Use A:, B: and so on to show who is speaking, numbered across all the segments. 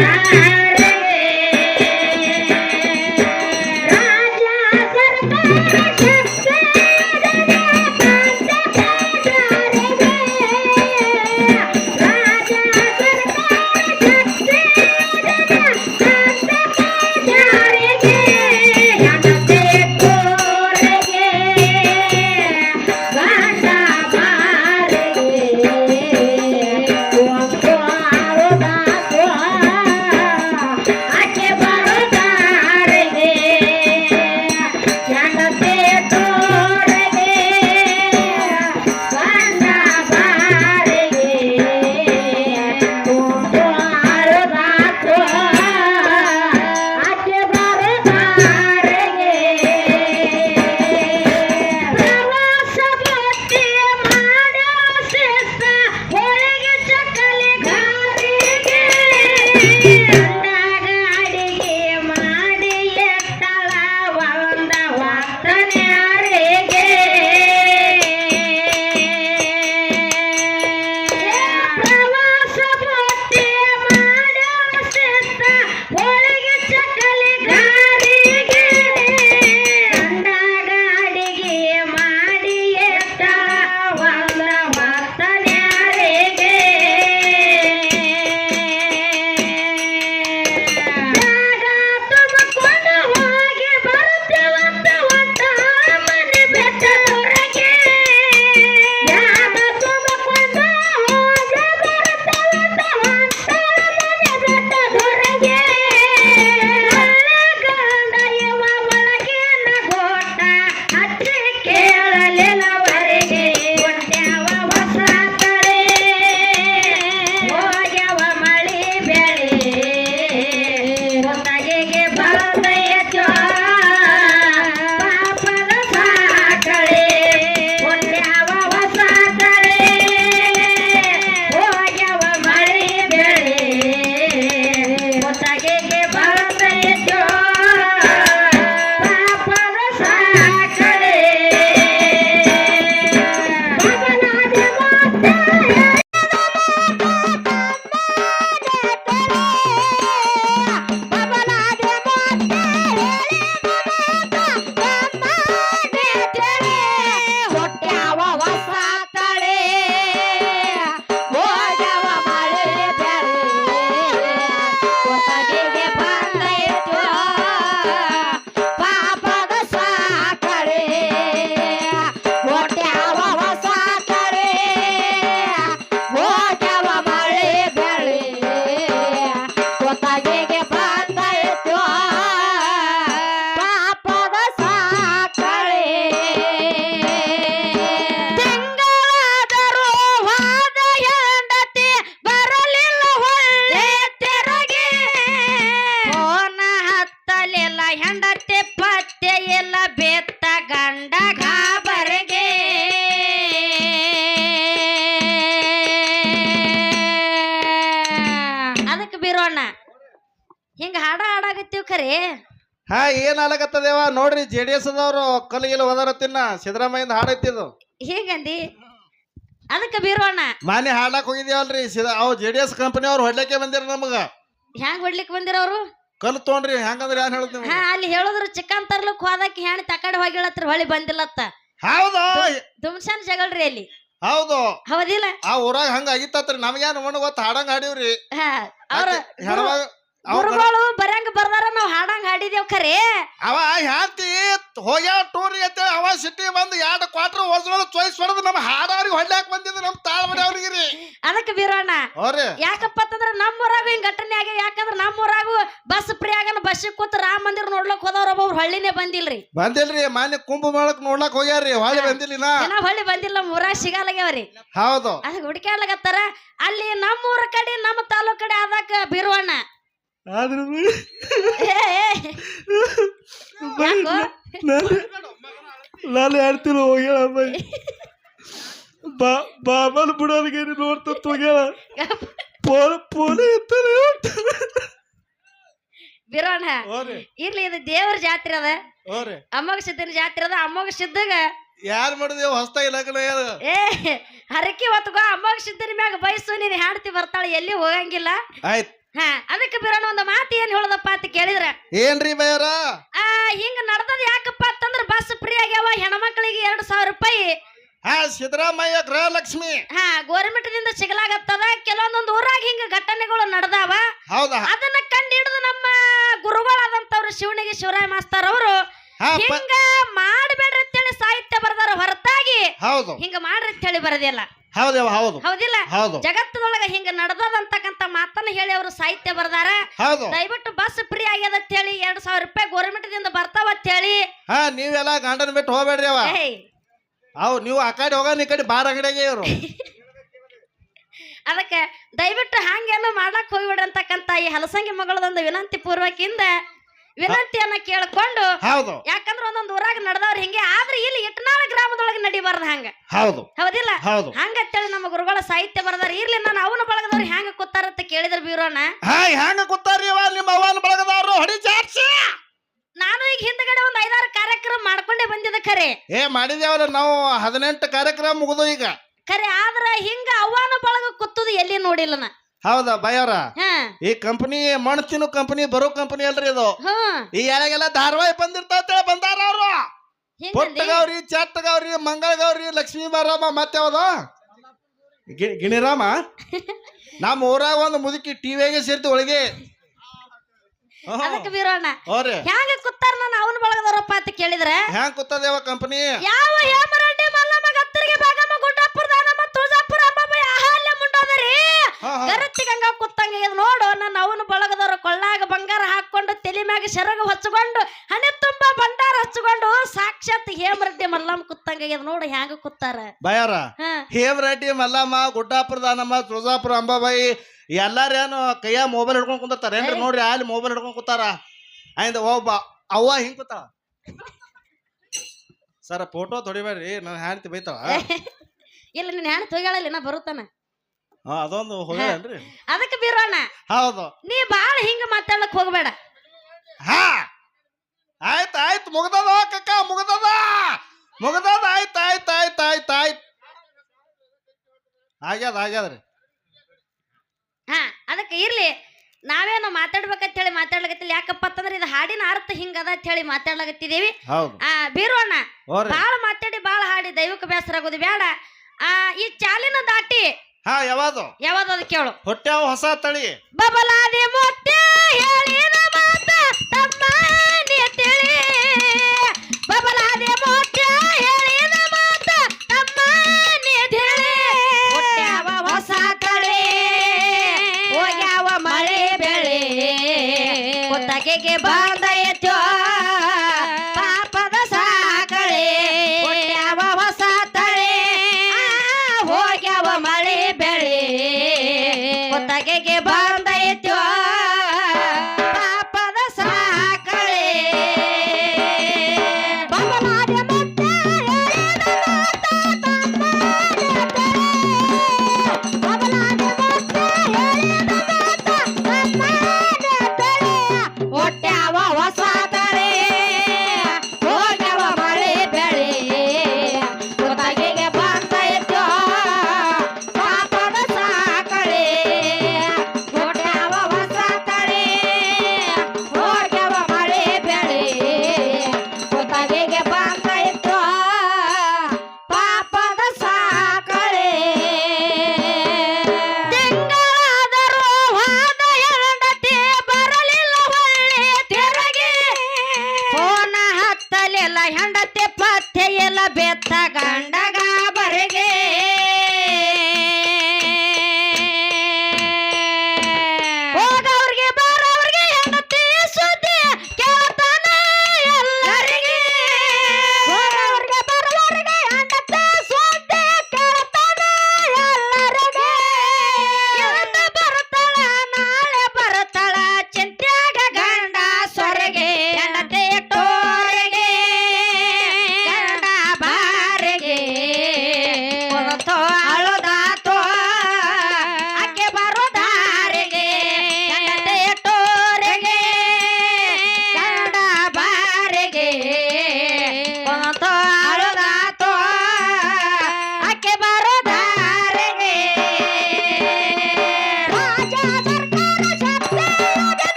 A: Música
B: ಹಾ ಏನ್ ಆಲಕತ್ತದೇವ ನೋಡ್ರಿ ಜೆ ಡಿ ಎಸ್ ಅದವ್ರು ಹೋದಾರ ತಿನ್ನ ಸಿದ್ದರಾಮಯ್ಯ ಹಾಡೈತಿದು
A: ಹೀಗಂದಿ? ಅದಕ್ಕೆ ಬೀರೋಣ
B: ಮಾನ್ಯ ಹಾಡಕ್ ಹೋಗಿದ್ಯಾವಲ್ರಿ ಸಿದ ಅವ್ ಜೆ ಡಿ ಎಸ್ ಕಂಪನಿ ಅವ್ರು ಹೊಡ್ಲಿಕ್ಕೆ ಬಂದಿರ ನಮಗ.
A: ಹ್ಯಾಂಗ್ ಹೊಡ್ಲಿಕ್ ಬಂದಿರವ್ರು
B: ಕಲ್ ತೊಗೊಂಡ್ರಿ ಹೆಂಗಂದ್ರೆ ಏನ್ ಹೇಳುದ್
A: ಹಾ ಅಲ್ಲಿ ಹೇಳಿದ್ರು ಚಿಕನ್ ತರ್ಲಕ್ ಹೋದಕ್ಕೆ ಹೆಣ್ ತಕಡೆ ಹೋಗಿಳತ್ರ ಹೊಳಿ ಬಂದಿಲ್ಲತ್ತ.
B: ಹೌದು.
A: ದುಮ್ಸನ್ ಜಗಳ್ರಿ ಅಲ್ಲಿ.
B: ಹೌದು.
A: ಹೌದಿಲ್ಲ?
B: ಆ ಊರಾಗ ಹಂಗ ಆಗಿತ್ತತ್ರಿ ನಮ್ಗೇನು ಮಣ್ಣು ಗೊತ್ತ ಹಾಡಂಗ ಹಾಡಿವ್ರಿ.
A: ಅವ್ರ
B: ಹೆಣ್ಮಗ ಅವ್ರ
A: ಗುರುಗಳು ಬರಂಗ ಬರ್ದಾರ ನಾವ್ ಹಾಡಂಗ್ ಹಾಡಿದೇವ್ ಖರೆ.
B: ಅವ ಹ್ಯಾಂತಿ ಹೋಗ್ಯಾವ ಟೂರಿ ಅಂತೇಳಿ ಅವ ಸಿಟಿ ಬಂದು ಎರಡು ಕ್ವಾರ್ಟರ್ ಹೊಸ್ಕೊಂಡು ಚಾಯ್ಸ್ ಹೊಡೆದು ನಮ್ಮ ಹಾಡವ್ರಿಗೆ ಹೊಡ್ಲಾಕ್ ಬಂದಿದ್ದು ನಮ್ಮ ತಾಳ್ ಅವ್ರಿಗೆ ರೀ
A: ಅದಕ್ಕೆ ಬೀರೋಣ
B: ಅವ್ರಿ
A: ಯಾಕಪ್ಪ ಅಂತಂದ್ರ ನಮ್ಮೂರಾಗ ಹಿಂಗ್ ಘಟನೆ ಆಗಿ ಯಾಕಂದ್ರ ನಮ್ಮೂರಾಗು ಬಸ್ ಫ್ರೀ ಆಗನ ಬಸ್ ಕೂತ್ ರಾಮ ಮಂದಿರ ನೋಡ್ಲಕ್ ಹೋದವ್ರ ಒಬ್ಬೊಬ್ರು ಹಳ್ಳಿನೇ ಬಂದಿಲ್ರಿ.
B: ಬಂದಿಲ್ರಿ ಮಾನ್ಯ ಕುಂಭ ಮೇಳಕ್ ನೋಡ್ಲಾಕ್ ಹೋಗ್ಯಾರ್ರಿ ಹೊಳ್ಳಿ ಬಂದಿಲ್ಲ
A: ಜನ ಹೊಳ್ಳಿ ಬಂದಿಲ್ಲ ಊರಾಗ ಸಿಗಲ್ಲಾಗ್ಯಾವ್ರಿ
B: ಹೌದು.
A: ಅದಕ್ಕೆ ಹುಡುಕ್ಯಾಡ್ಲಾಗತ್ತಾರ ಅಲ್ಲಿ ನಮ್ಮೂರ ಕಡೆ ನಮ್ಮ ತಾಲೂಕ್ ಕಡೆ ಆದಾಕ ಬೀರುವಣ್ಣ
B: ಆದ್ರೂ? ನಾನು ಹೇಳ್ತಿಲ್ಲ ಹೋಗ್ಯಾಳ ಬಾ ಬಾಬಲ್ ಬಿಡೋರ್ಗೆ ನೋಡ್ತತ್ ಹೋಗ್ಯಾಳ ಪೋಲ ಪೋಲ ಇರ್ತಾರೆ
A: ಬೀರೋಣ ಇರ್ಲಿ ಇದು ದೇವ್ರ ಜಾತ್ರೆ ಅದ. ಅಮ್ಮಗ ಸಿದ್ದನ ಜಾತ್ರೆ ಅದ ಅಮ್ಮಗ ಸಿದ್ಧಗ
B: ಯಾರು ಮಾಡಿದೇವ್ ಹೊಸ್ತಾಗಿ ಲಗ್ನ ಯಾರು?
A: ಏ ಹರಕಿ ಹೊತ್ಕೋ ಅಮ್ಮಗ ಸಿದ್ದನ ಮ್ಯಾಗ ಬಯಸು ನೀನ್ ಹೆಂಡತಿ ಬರ್ತಾಳೆ ಎಲ್ಲಿ ಹೋಗಂಗಿಲ್ಲ.
B: ಆಯ್ತ್.
C: ಹಾ ಅದಕ್ಕೆ ಬೀರಣ್ಣ ಒಂದು ಮಾತು ಏನ್ ಹೇಳದಪ್ಪ ಅಂತ ಕೇಳಿದ್ರ?
B: ಏನ್ರಿ ಬಯ್ಯಾರ
C: ಆ ಹಿಂಗ ನಡ್ದದ ಯಾಕಪ್ಪ ಅಂತಂದ್ರ ಬಸ್ ಫ್ರೀ ಆಗ್ಯಾವ ಹೆಣ್ಮಕ್ಳಿಗೆ ಎರಡ್ ಸಾವಿರ ರೂಪಾಯಿ.
B: ಹಾ ಸಿದ್ದರಾಮಯ್ಯ ಗೃಹಲಕ್ಷ್ಮಿ.
C: ಹಾ ಗೋರ್ಮೆಂಟ್ ದಿಂದ ಸಿಗಲಾಗತ್ತದ ಕೆಲವೊಂದೊಂದು ಊರಾಗ ಹಿಂಗ ಘಟನೆಗಳು ನಡೆದಾವ.
B: ಹೌದಾ?
C: ಅದನ್ನ ಕಂಡು ಹಿಡಿದು ನಮ್ಮ ಗುರುಗಳಾದಂತವ್ರು ಶಿವನಿಗೆ ಶಿವರಾಯ ಮಾಸ್ತರ್ ಅವರು
B: ಹಾ ಪ-
C: ಹಿಂಗ ಮಾಡಬೇಡ್ರಿ ಅಂತೇಳಿ ಸಾಹಿತ್ಯ ಬರ್ದಾರ ಹೊರತಾಗಿ.
B: ಹೌದು.
C: ಹಿಂಗ ಮಾಡ್ರಿ ಅಂತೇಳಿ ಬರದಿಲ್ಲ.
B: ಹೌದೇವ ಹೌದು.
C: ಹೌದಿಲ್ಲ?
B: ಹೌದು.
C: ಜಗತ್ತದೊಳಗ ಹಿಂಗ ನಡ್ದದಂತಕ್ಕಂತ ಮಾತನ್ನ ಹೇಳಿ ಅವರು ಸಾಹಿತ್ಯ ಬರ್ದಾರ.
B: ಹೌದು.
C: ದಯವಿಟ್ಟು ಬಸ್ ಫ್ರೀ ಆಗ್ಯದ ಅಂತ ಹೇಳಿ ಎರಡ್ ಸಾವಿರ ರೂಪಾಯಿ ಗೋರ್ಮೆಂಟ್ ದಿಂದ ಬರ್ತಾವ ಅಂತ ಹೇಳಿ
B: ಹಾ ನೀವೆಲ್ಲ ಗಂಡನ ಬಿಟ್ಟು ಹೋಗ್ಬೇಡ್ರಿ ಅವ ಅವ್ ನೀವು ಆ ಕಡೆ ಹೋಗೋನ್ ಈ ಕಡೆ ಬಾರ್ ಅಂಗಡಿಯಾಗೆ ಇವರು
C: ಅದಕ್ಕೆ ದಯವಿಟ್ಟು ಹಂಗೇನು ಮಾಡಕ್ ಹೋಗ್ಬಿಡ್ರಿ ಅಂತಕ್ಕಂತ ಈ ಹಲಸಂಗಿ ಮಗಳದೊಂದು ವಿನಂತಿ ಪೂರ್ವಕಿಂದ ವಿನಂತಿಯನ್ನ ಕೇಳ್ಕೊಂಡು
B: ಹೌದು.
C: ಯಾಕಂದ್ರ ಒಂದೊಂದು ಊರಾಗ ನಡೆದವ್ರ ಹಿಂಗೆ ಆದ್ರೆ ಇಲ್ಲಿ ಇಟ್ನಾಳ ಗ್ರಾಮದೊಳಗೆ ನಡಿಬಾರ್ದು ಹಂಗ.
B: ಹೌದು.
C: ಹೌದಿಲ್ಲ?
B: ಹೌದು.
C: ಹಂಗತ್ತೇಳಿ ನಮ್ಮ ಗುರುಗಳ ಸಾಹಿತ್ಯ ಬರ್ದಾರ ಇರ್ಲಿ ನಾನು ಅವನ ಬಳಗದವ್ರು ಹೆಂಗ ಕೂತಾರತ್ತ ಕೇಳಿದ್ರ ಬೀರೋಣ
B: ಹಾಯ್ ಹ್ಯಾಂಗ ಕೂತಾರಿ ಅವ ನಿಮ್ಮ ಅವನ ಬಳಗದವ್ರು? ಹೊಡಿ ಜಾಡ್ಸಿ
C: ನಾನು ಈಗ ಹಿಂದ್ಗಡೆ ಒಂದ್ ಐದಾರು ಕಾರ್ಯಕ್ರಮ ಮಾಡ್ಕೊಂಡೇ ಬಂದಿದ್ದ ಖರೆ.
B: ಏ ಮಾಡಿದೇವ್ರ ನಾವು ಹದಿನೆಂಟು ಕಾರ್ಯಕ್ರಮ ಮುಗಿದು ಈಗ.
C: ಖರೆ ಆದ್ರ ಹಿಂಗ ಅವ್ವಾನ ಬಳಗ ಕೂತುದು ಎಲ್ಲಿ ನೋಡಿಲ್ಲ ನಾ.
B: ಹೌದಾ ಬಯ್ಯಾರ ಈ ಕಂಪನಿ ಮಣ್ ತಿನ್ನು ಕಂಪನಿ ಬರೋ ಕಂಪನಿ ಅಲ್ರಿ ಇದು.
C: ಹ್ಮ್
B: ಈ ಯಾರಿಗೆಲ್ಲ ಧಾರವಾಹಿ ಬಂದಿರ್ತಾವ ಬಂದಾರ ಅವ್ರು. ಪುಟ್ಟಗೌರಿ ಚಟ್ಟಗೌರಿ ಮಂಗಳಗೌರಿ ಲಕ್ಷ್ಮೀ ಬಾರಾಮ ಮತ್ತೆ ಯಾವ್ದು? ಗಿಣಿರಾಮ? ನಮ್ಮ ಊರಾಗ ಒಂದು ಮುದುಕಿ ಟಿವಿಯಾಗೆ ಸೇರ್ತಿ ಒಳಗೆ.
C: ಅದಕ್ಕೆ ಬೀರೋಣ ಹ್ಯಾಂಗ ಕೂತಾರ ನಾನು ಅವನ ಬಳಗದವ್ರಪ್ಪ ಅಂತ ಕೇಳಿದ್ರೆ?
B: ಹೆಂಗ್ ಕೂತದೇವ ಕಂಪನಿ
C: ಯಾವ ಹೇಮರೆಡ್ಡಿ ಹಾಕೊಂಡು ಶರಗ ಹಚ್ಚಿಕೊಂಡು ಹಚ್ಕೊಂಡು ಹಣೆ ತುಂಬ ಭಂಡಾರ ಹಚ್ಕೊಂಡು ಸಾಕ್ಷಾತ್ ಹೇಮರೆಡ್ಡಿ ಮಲ್ಲಮ್ಮ ಕುತ್ತಂಗ ಇದು ನೋಡು ಹ್ಯಾಂಗ ಕುತ್ತಾರ
B: ಬಯಾರ
C: ಹಾ.
B: ಹೇಮರೆಡ್ಡಿ ಮಲ್ಲಮ್ಮ ಗುಡ್ಡಾಪುರ ದಾನಮ್ಮ ತುಳಜಾಪುರ ಅಂಬಾಬಾಯಿ ಎಲ್ಲಾರೇನು ಕೈಯ ಮೊಬೈಲ್ ಹಿಡ್ಕೊಂಡ್ ಕುಂತಾರ ಏನ್ರಿ ನೋಡ್ರಿ ಅಲ್ಲಿ ಮೊಬೈಲ್ ಹಿಡ್ಕೊಂಡ್ ಕೂತಾರ. ಆಯ್ದ ಒಬ್ಬ ಅವ್ವ ಹಿಂಗ್ ಕೂತಾಳ. ಸರ ಫೋಟೋ ತೊಡಿಬೇಡ್ರಿ ನನ್ನ ಹ್ಯಾಂಡ್ತಿ ಬೈತಾಳ.
C: ಇಲ್ಲ ನಿನ್ನ ಹೆಣ್ಣು ತೊಗೇಳಲ್ಲ ನಾ ಬರುತ್ತಾನ.
B: ಹಾ ಅದೊಂದು ಹೋಗ್ಯಾನ್ರಿ
C: ಅದಕ್ಕೆ ಬೀರೋಣ
B: ಹೌದು.
C: ನೀ ಬಾಳ ಹಿಂಗ ಮಾತಾಡಕ್ ಹೋಗ್ಬೇಡ.
B: ಹಾ. ಆಯ್ತು ಆಯ್ತು ಮುಗ್ದದ ಕಕ್ಕ ಮುಗ್ದದ. ಮುಗ್ದದ ಆಯ್ತು ಆಯ್ತು ಆಯ್ತು ಆಯ್ತು ಆಯ್ತು. ಆಗ್ಯದ ಆಗ್ಯದ್ರಿ
C: ಹಾ ಅದಕ್ಕೆ ಇರ್ಲಿ. ನಾವೇನು ಮಾತಾಡ್ಬೇಕಂತ ಹೇಳಿ ಮಾತಾಡ್ಲಾಗತ್ತಿಲ್ಲ ಯಾಕಪ್ಪ ಅಂತಂದ್ರೆ ಇದು ಹಾಡಿನ ಅರ್ಥ ಹಿಂಗದ ಅಂತ ಹೇಳಿ ಮಾತಾಡ್ಲಕತ್ತಿದೀವಿ
B: ಹೌದು.
C: ಆ ಬೀರೋಣ.
B: ಹೋರಿ.
C: ಬಾಳ ಮಾತಾಡಿ ಬಾಳ ಹಾಡಿ. ದೈವಕ್ಕೆ ಬೇಸರ ಆಗೋದು ಬೇಡ ಆ ಈ ಚಾಲಿನ ದಾಟಿ
B: ಹಾ ಯಾವಾಗ
C: ಯಾವ್ದು ಕೇಳು.
B: ಹೊಟ್ಟೆ ಹೊಸ ತಳಿ.
C: ಬಬಲಾದಿ ಮುತ್ಯ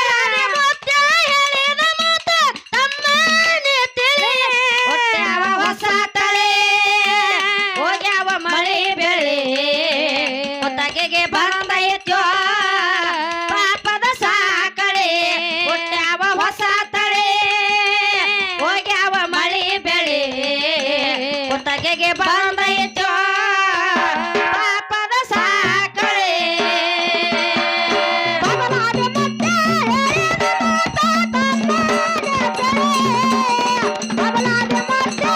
C: ಬಬಲಾದಿ